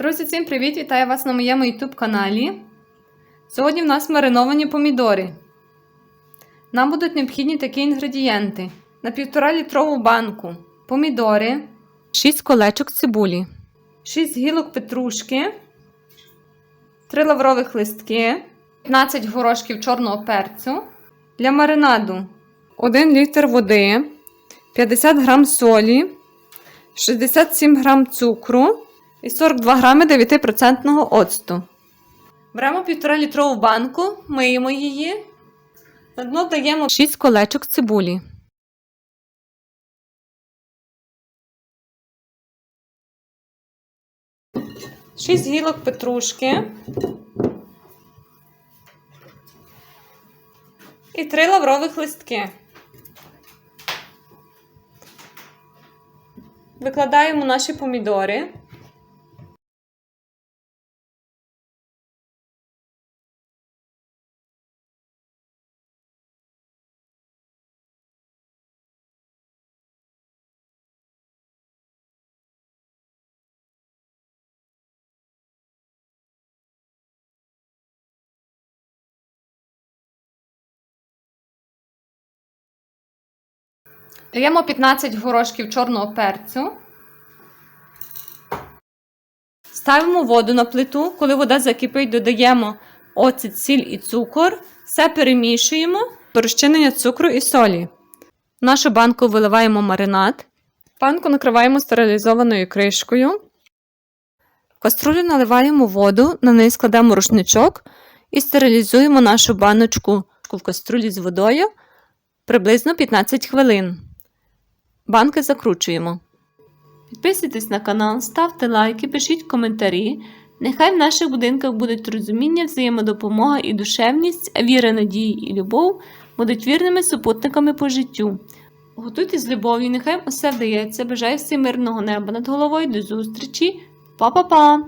Друзі, всім привіт! Вітаю вас на моєму YouTube каналі. Сьогодні в нас мариновані помідори. Нам будуть необхідні такі інгредієнти: на 1,5 літрову банку помідори, 6 колечок цибулі, 6 гілок петрушки, 3 лаврових листки, 15 горошків чорного перцю. Для маринаду 1 літр води, 50 грам солі, 67 грам цукру і 42 грами 9% оцту. Беремо 1,5 літрову банку, миємо її. На дно даємо 6 колечок цибулі. Шість гілок петрушки. І три лаврових листки. Викладаємо наші помідори. Даємо 15 горошків чорного перцю. Ставимо воду на плиту. Коли вода закипить, додаємо оцет, сіль і цукор. Все перемішуємо до розчинення цукру і солі. В нашу банку виливаємо маринад. Банку накриваємо стерилізованою кришкою. В каструлю наливаємо воду, на неї складемо рушничок і стерилізуємо нашу баночку в каструлі з водою приблизно 15 хвилин. Банки закручуємо. Підписуйтесь на канал, ставте лайки, пишіть коментарі. Нехай в наших будинках будуть розуміння, взаємодопомога і душевність, віра, надії і любов будуть вірними супутниками по життю. Готуйте з любов'ю, нехай усе вдається. Бажаю всім мирного неба над головою. До зустрічі. Па-па-па!